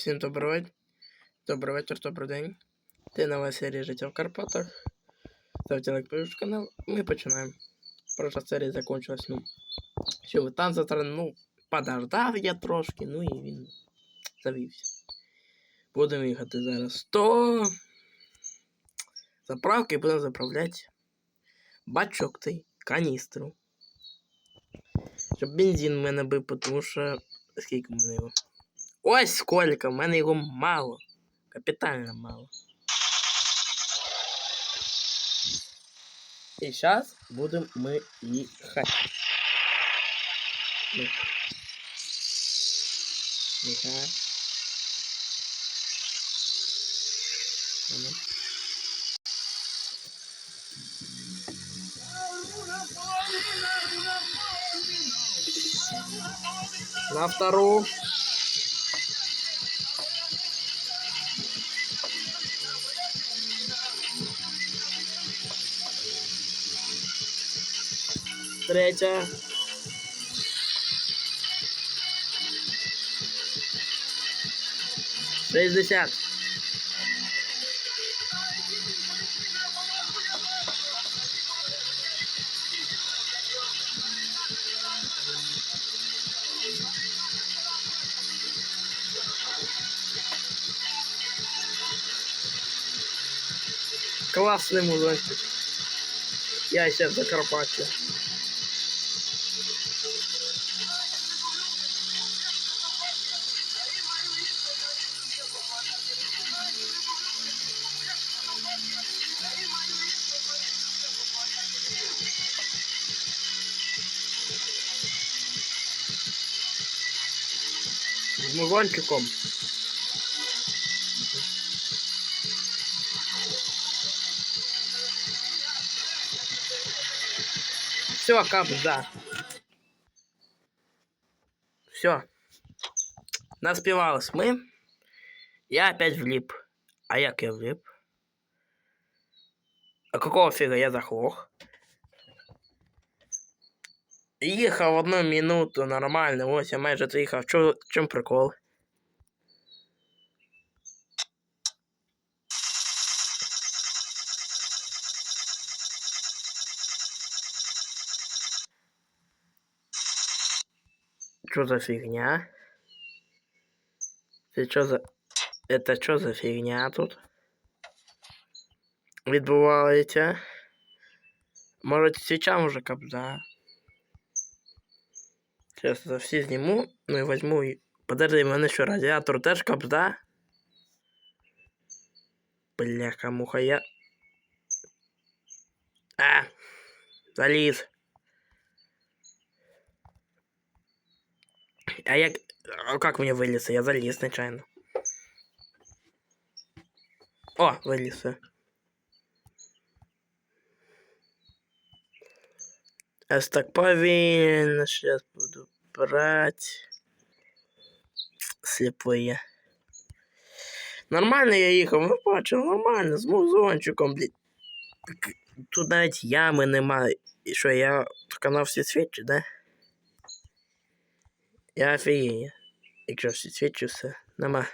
Всім доброго, ве- добрий вечір, добрий день. Ти нова серія життя в Карпатах. Ставте лайк підписуйтесь канал. Ми починаємо. Проша серія закончилась, ну. Що ви там завтра, ну, подождав я трошки, ну і він завівся. Будемо їхати зараз 100 заправки і будемо заправляти бачок цей, каністру. Щоб бензин в мене був, тому що. Скільки в мене його? Ось сколько, в мене його мало. Капітально мало. І зараз будемо ми їхати. Ну. Нехай. Ану. На вторую. Третья. Шестьдесят. Классный музончик. Я сейчас в Закарпатье. З музончиком. Все, капзда. Все. Наспівались ми. Я опять влип. А як я влип? А какого фига я захлох? Їхав одну минуту нормально, ось я майже доїхав. Чо, в чому прикол? Что за фигня? Це что за... Это что за фигня тут? Відбувається? Може, сейчас уже капза? Сейчас за всі зніму, ну і возьму і... Подожди, в мене що, радіатор теж капзда? Бляха, муха, я... А! Заліз. А як... А как мне вылез? Я залез нечаянно. О, вылез. всё. Я ж так повинен. Сейчас буду брать. Слепые. Нормально я їхав, ну бачив, нормально, з музончиком, блядь. Тут навіть ями немає. І що, я в канал всі свічу, да? Я офігею. Якщо всі свічу, все, нема.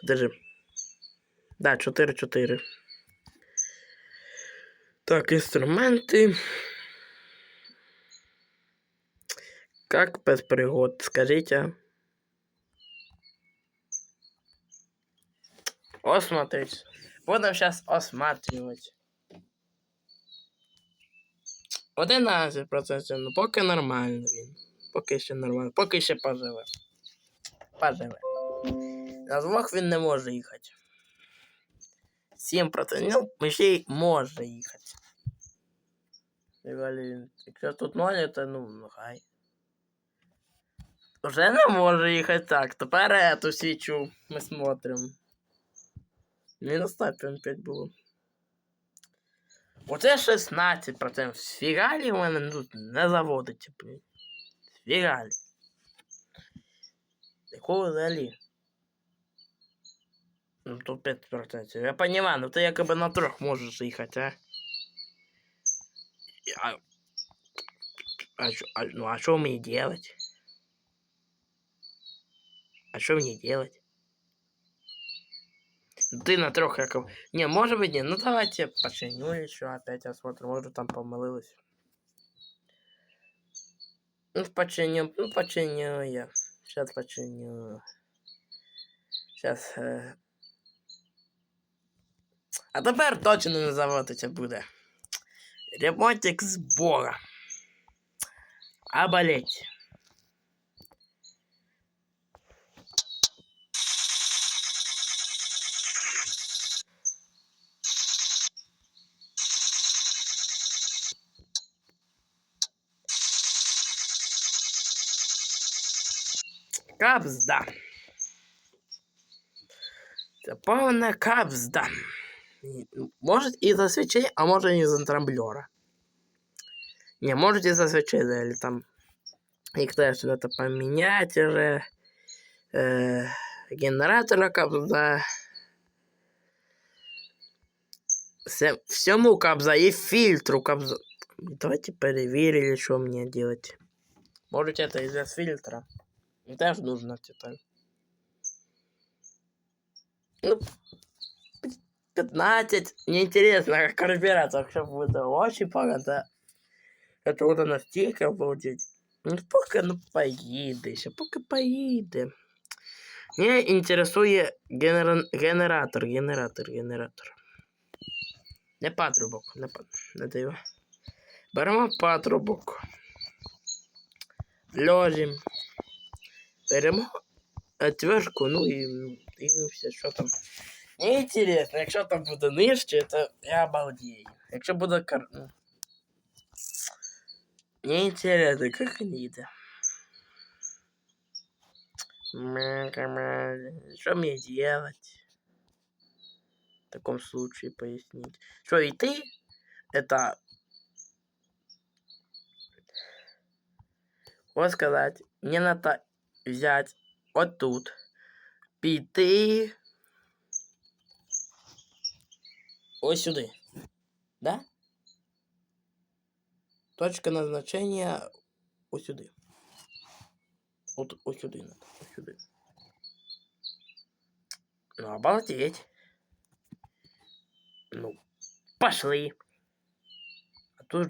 Подожди. Да, 4-4. Так, инструменты. Как без пригод, скажите. Осмотреть. Будем сейчас осматривать. 11%, ну поки нормально він. Поки ще нормально. Поки ще поживе. Поживе. На двох він не може їхати. 7%. Ну, ще й може їхати. Взагалі, Якщо тут 0, то ну, ну хай. Вже не може їхати так. Тепер эту свічу ми смотрим. Мінус 5 було. Оце 16%. Сфігалі у мене тут не заводиться, блін. Сфігалі. Якого взагалі? Ну, то 5%. Я понимаю, ну ты якобы на трех можешь ехать, а? Я... А, чё- а, ну а что мне делать? А что мне делать? Ты на трех как... Не, может быть, не. Ну давайте починю еще опять осмотрим. Может там помылилась. Ну, починю, ну, починю я. Сейчас починю. Сейчас. Е... А тепер точно не заводиться буде. Ремонтик з Бога. А болеть. Капзда. Це повна капзда. Может из-за свечей, а может из-за трамблера. Не, может из-за свечей, да, или там... И кто что-то поменять уже. Э, генератора капзда. Все, всему капза и фильтру капза. Давайте проверили, что мне делать. Может это из-за фильтра. Теж нужна деталь. Ну, 15. Мне интересно, как карбюратор вообще будет очень погано. Это вот настільки обалдеть. Ну, поки ну поїде ще, поки поїде. Мене інтересує генера... генератор, генератор, генератор. Не патрубок, не, пат... не диво. Беремо патрубок. Ложим. Беремо отвертку, ну і дивимося, що там. Мені інтересно, якщо там буде нижче, то я обалдею. Якщо буде кар... ну, Мне интересно, как они это? Что мне делать? В таком случае пояснить. Что и ты? Это... Вот сказать, мне надо взять вот тут, піти ось сюди. Да? Точка назначения ось сюди. От ось сюди надо, ось сюди. Ну, обалдеть. Ну, пошли. А то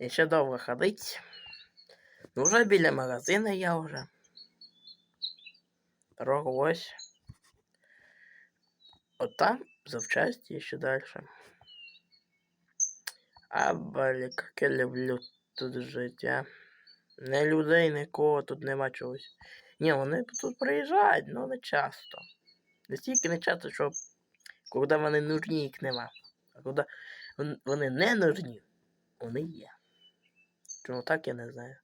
І ще довго ходить. Ну, вже біля магазину я вже. Дорога ось. От там запчасти і ще далі. А, блін, як я люблю тут життя. Не людей, нікого тут нема чогось. Ні, вони тут приїжджають, але не часто. Настільки не часто, що коли вони нужні, їх нема. А коли вони не нужні, вони є. Чому так, я не знаю.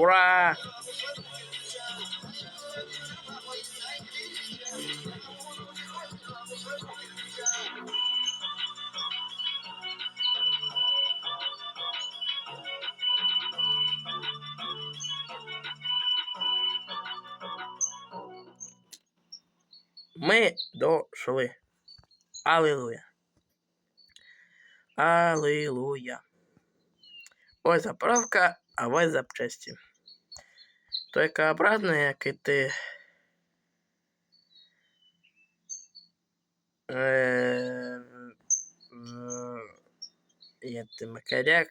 Ура! Ми дошли. Аллилуйя. Аллилуйя. Ось заправка, а ось запчасті. Только обратно, як іти. Е, в- Є ти макаряк.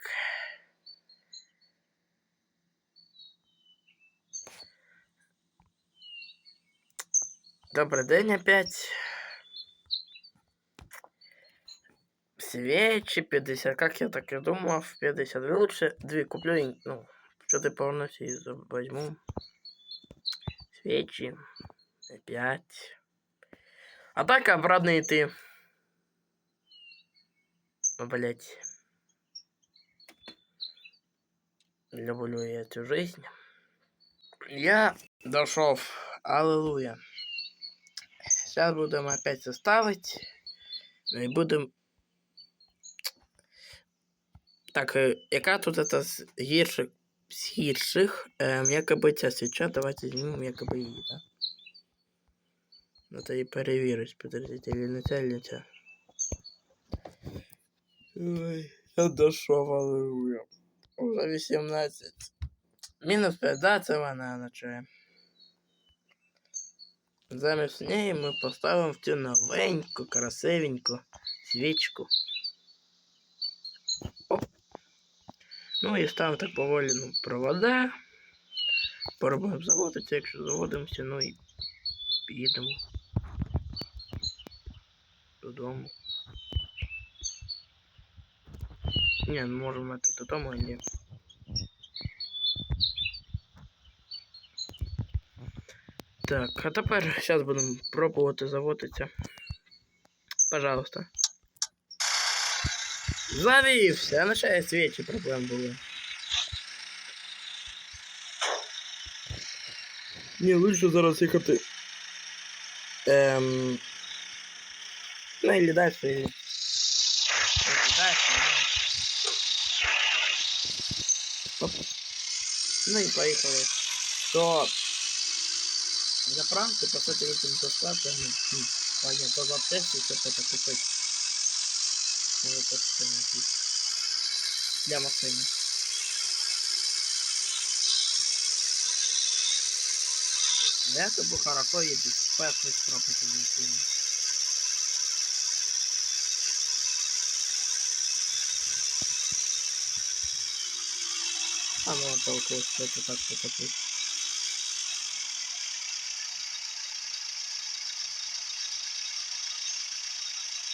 Добрый день опять. Свечи 50, как я так и думал, 50. Лучше две куплю, ну, что ты полностью и возьму. Свечи. Опять. А так обратно идти. Блять. Люблю я эту жизнь. Я дошел. Аллилуйя. Сейчас будем опять составить. Ну і будемо. Так, яка тут это з гірших, з гірших, ем, якоби ця свіча, давайте знімемо якоби її, так? Ну то і перевірить, подождите, или не ця, или ця. Ой, я дошов, аллилуйя. Уже 18. Мінус 5, да, це вона ночує. Замість неї ми поставимо в цю новеньку, красивеньку свічку. Ну і ставимо так поволі ну, провода. Пробуємо заводитися, якщо заводимося, ну і їдемо додому. Ні, не можемо мати додому, ні. Так, а тепер зараз будемо пробувати заводитися. Пожалуйста. Завівся, на ще свічі проблем були. Ні, лучше зараз їхати. Ем... Ну, или дальше, или... Или дальше, ну. Оп. Ну и поехали. То заправки, по сути, этим бесплатно, ну, ну, понятно, в аптеке все это купить. Для машины. Бы хорошо и бесплатно стропить машину. А ну, толку, что это так покупить.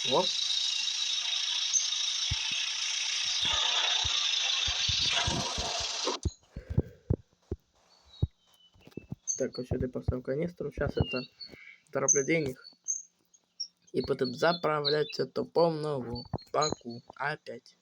Вот. Так, ось сюди поставив каністру. Зараз это зароблю денег. І потім заправляться до повного баку опять.